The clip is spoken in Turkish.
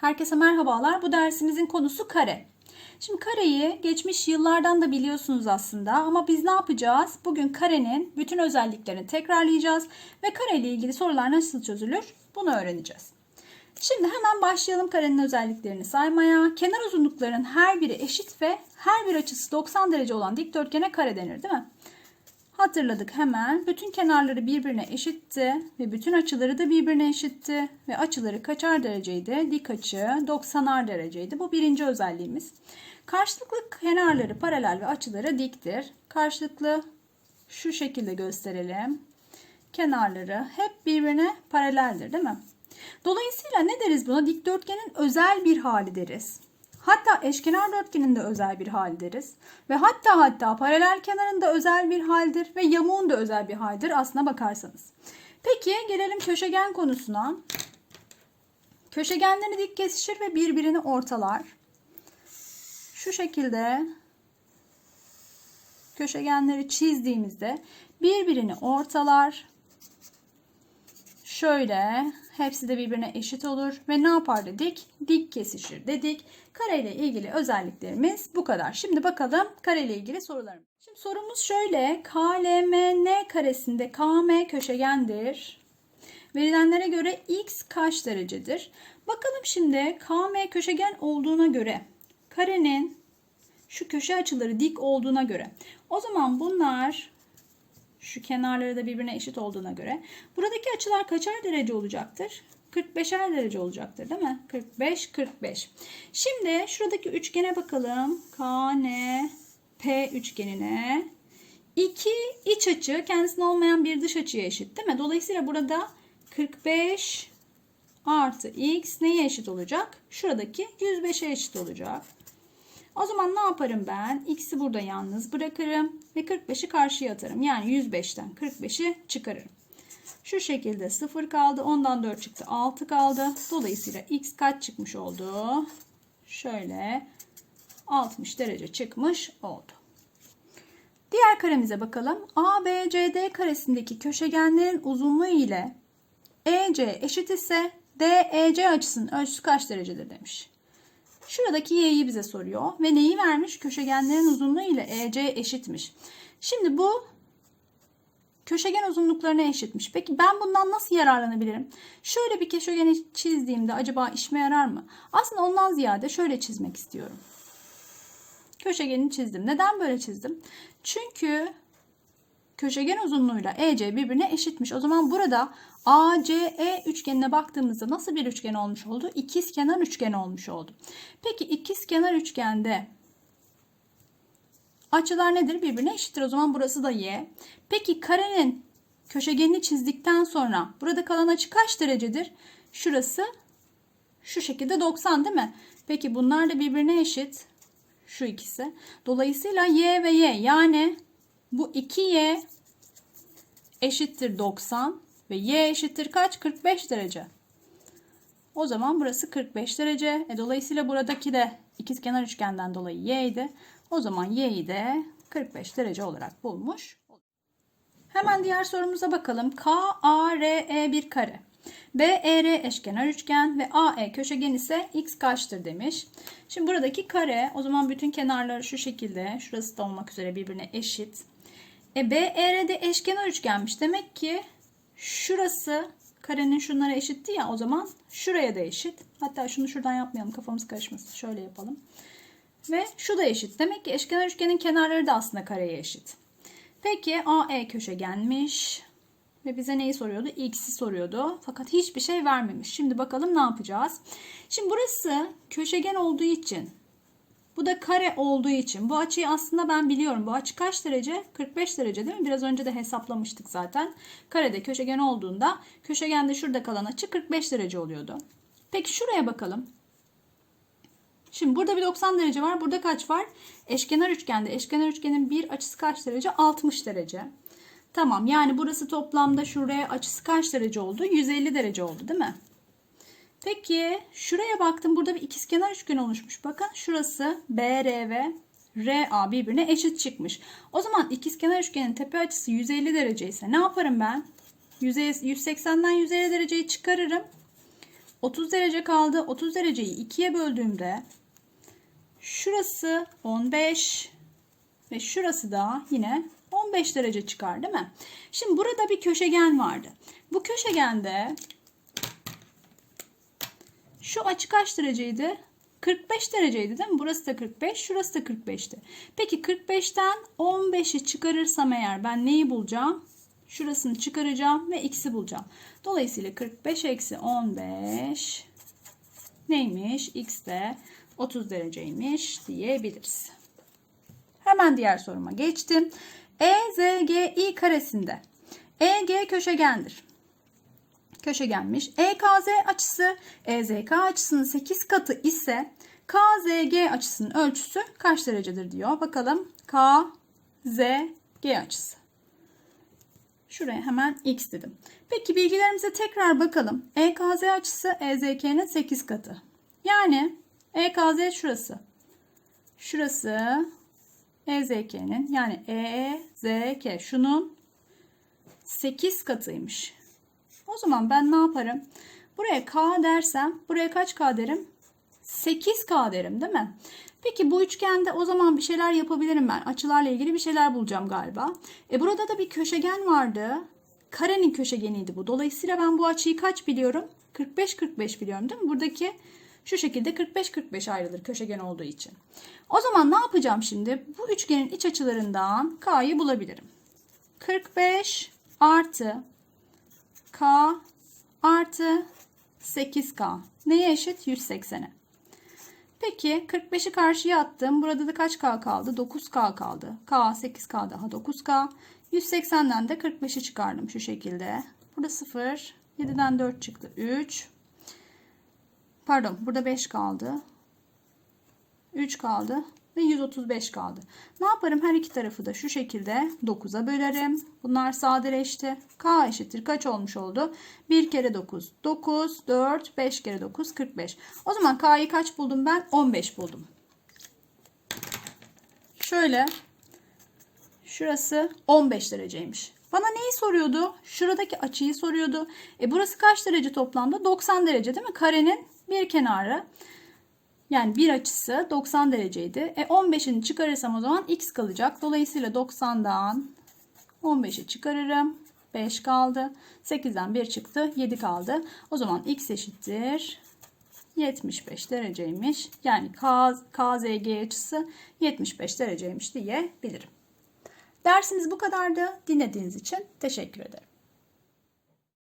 Herkese merhabalar. Bu dersimizin konusu kare. Şimdi kareyi geçmiş yıllardan da biliyorsunuz aslında ama biz ne yapacağız? Bugün karenin bütün özelliklerini tekrarlayacağız ve kare ile ilgili sorular nasıl çözülür bunu öğreneceğiz. Şimdi hemen başlayalım karenin özelliklerini saymaya. Kenar uzunluklarının her biri eşit ve her bir açısı 90 derece olan dikdörtgene kare denir değil mi? Hatırladık hemen. Bütün kenarları birbirine eşitti ve bütün açıları da birbirine eşitti. Ve açıları kaçar dereceydi? Dik açı 90'ar dereceydi. Bu birinci özelliğimiz. Karşılıklı kenarları paralel ve açıları diktir. Karşılıklı şu şekilde gösterelim. Kenarları hep birbirine paraleldir değil mi? Dolayısıyla ne deriz buna? Dikdörtgenin özel bir hali deriz. Hatta eşkenar dörtgenin de özel bir hal deriz. Ve hatta hatta paralel kenarın da özel bir haldir ve yamuğun da özel bir haldir aslına bakarsanız. Peki gelelim köşegen konusuna. Köşegenleri dik kesişir ve birbirini ortalar. Şu şekilde köşegenleri çizdiğimizde birbirini ortalar. Şöyle hepsi de birbirine eşit olur ve ne yapar dedik? Dik kesişir dedik. Kare ile ilgili özelliklerimiz bu kadar. Şimdi bakalım kare ile ilgili sorularımız. Şimdi sorumuz şöyle. KLMN karesinde KM köşegendir. Verilenlere göre x kaç derecedir? Bakalım şimdi KM köşegen olduğuna göre karenin şu köşe açıları dik olduğuna göre o zaman bunlar şu kenarları da birbirine eşit olduğuna göre buradaki açılar kaçar derece olacaktır? 45'er derece olacaktır değil mi? 45 45. Şimdi şuradaki üçgene bakalım. KNP üçgenine. İki iç açı kendisine olmayan bir dış açıya eşit değil mi? Dolayısıyla burada 45 artı x neye eşit olacak? Şuradaki 105'e eşit olacak. O zaman ne yaparım ben? X'i burada yalnız bırakırım ve 45'i karşıya atarım. Yani 105'ten 45'i çıkarırım. Şu şekilde 0 kaldı. Ondan 4 çıktı. 6 kaldı. Dolayısıyla x kaç çıkmış oldu? Şöyle 60 derece çıkmış oldu. Diğer karemize bakalım. ABCD karesindeki köşegenlerin uzunluğu ile EC eşit ise DEC açısının ölçüsü kaç derecedir demiş. Şuradaki y'yi bize soruyor ve neyi vermiş? Köşegenlerin uzunluğu ile EC eşitmiş. Şimdi bu köşegen uzunluklarına eşitmiş. Peki ben bundan nasıl yararlanabilirim? Şöyle bir köşegeni çizdiğimde acaba işime yarar mı? Aslında ondan ziyade şöyle çizmek istiyorum. Köşegeni çizdim. Neden böyle çizdim? Çünkü köşegen uzunluğuyla EC birbirine eşitmiş. O zaman burada ACE üçgenine baktığımızda nasıl bir üçgen olmuş oldu? İkiz kenar üçgen olmuş oldu. Peki ikiz kenar üçgende açılar nedir? Birbirine eşittir. O zaman burası da y. Peki karenin köşegenini çizdikten sonra burada kalan açı kaç derecedir? Şurası şu şekilde 90 değil mi? Peki bunlar da birbirine eşit. Şu ikisi. Dolayısıyla y ve y yani bu 2y eşittir 90 ve y eşittir kaç? 45 derece. O zaman burası 45 derece. E, dolayısıyla buradaki de ikizkenar üçgenden dolayı y idi. O zaman y'yi de 45 derece olarak bulmuş. Hemen diğer sorumuza bakalım. KARE bir kare. BER eşkenar üçgen ve AE köşegen ise x kaçtır demiş. Şimdi buradaki kare o zaman bütün kenarları şu şekilde şurası da olmak üzere birbirine eşit. E BER de eşkenar üçgenmiş. Demek ki şurası karenin şunlara eşitti ya o zaman şuraya da eşit. Hatta şunu şuradan yapmayalım kafamız karışmasın. Şöyle yapalım. Ve şu da eşit. Demek ki eşkenar üçgenin kenarları da aslında kareye eşit. Peki AE köşegenmiş. Ve bize neyi soruyordu? X'i soruyordu. Fakat hiçbir şey vermemiş. Şimdi bakalım ne yapacağız? Şimdi burası köşegen olduğu için bu da kare olduğu için bu açıyı aslında ben biliyorum. Bu açı kaç derece? 45 derece değil mi? Biraz önce de hesaplamıştık zaten. Karede köşegen olduğunda köşegende şurada kalan açı 45 derece oluyordu. Peki şuraya bakalım. Şimdi burada bir 90 derece var. Burada kaç var? Eşkenar üçgende. Eşkenar üçgenin bir açısı kaç derece? 60 derece. Tamam yani burası toplamda şuraya açısı kaç derece oldu? 150 derece oldu değil mi? Peki şuraya baktım. Burada bir ikizkenar üçgen oluşmuş. Bakın şurası BR ve RA birbirine eşit çıkmış. O zaman ikizkenar üçgenin tepe açısı 150 derece ise ne yaparım ben? 180'den 150 dereceyi çıkarırım. 30 derece kaldı. 30 dereceyi 2'ye böldüğümde şurası 15 ve şurası da yine 15 derece çıkar değil mi? Şimdi burada bir köşegen vardı. Bu köşegende şu açı kaç dereceydi? 45 dereceydi değil mi? Burası da 45, şurası da 45'ti. Peki 45'ten 15'i çıkarırsam eğer ben neyi bulacağım? Şurasını çıkaracağım ve x'i bulacağım. Dolayısıyla 45 eksi 15 neymiş? X de 30 dereceymiş diyebiliriz. Hemen diğer soruma geçtim. EZGI karesinde EG köşegendir. Köşegenmiş. EKZ açısı EZK açısının 8 katı ise KZG açısının ölçüsü kaç derecedir diyor. Bakalım KZG açısı. Şuraya hemen x dedim. Peki bilgilerimize tekrar bakalım. EKZ açısı EZK'nin 8 katı. Yani EKZ şurası. Şurası EZK'nin yani EZK şunun 8 katıymış. O zaman ben ne yaparım? Buraya K dersem buraya kaç K derim? 8K derim değil mi? Peki bu üçgende o zaman bir şeyler yapabilirim ben. Açılarla ilgili bir şeyler bulacağım galiba. E burada da bir köşegen vardı. Karenin köşegeniydi bu. Dolayısıyla ben bu açıyı kaç biliyorum? 45-45 biliyorum değil mi? Buradaki şu şekilde 45-45 ayrılır köşegen olduğu için. O zaman ne yapacağım şimdi? Bu üçgenin iç açılarından K'yı bulabilirim. 45 artı K artı 8K. Neye eşit? 180'e. Peki 45'i karşıya attım. Burada da kaç K kaldı? 9K kaldı. K 8K daha 9K. 180'den de 45'i çıkardım şu şekilde. Burada 0. 7'den 4 çıktı. 3. Pardon burada 5 kaldı. 3 kaldı ve 135 kaldı. Ne yaparım? Her iki tarafı da şu şekilde 9'a bölerim. Bunlar sadeleşti. K eşittir kaç olmuş oldu? 1 kere 9 9 4 5 kere 9 45. O zaman K'yı kaç buldum ben? 15 buldum. Şöyle şurası 15 dereceymiş. Bana neyi soruyordu? Şuradaki açıyı soruyordu. E burası kaç derece toplamda? 90 derece değil mi? Karenin bir kenarı. Yani bir açısı 90 dereceydi. E 15'ini çıkarırsam o zaman x kalacak. Dolayısıyla 90'dan 15'i çıkarırım. 5 kaldı. 8'den 1 çıktı. 7 kaldı. O zaman x eşittir. 75 dereceymiş. Yani K, KZG açısı 75 dereceymiş diyebilirim. Dersimiz bu kadardı. Dinlediğiniz için teşekkür ederim.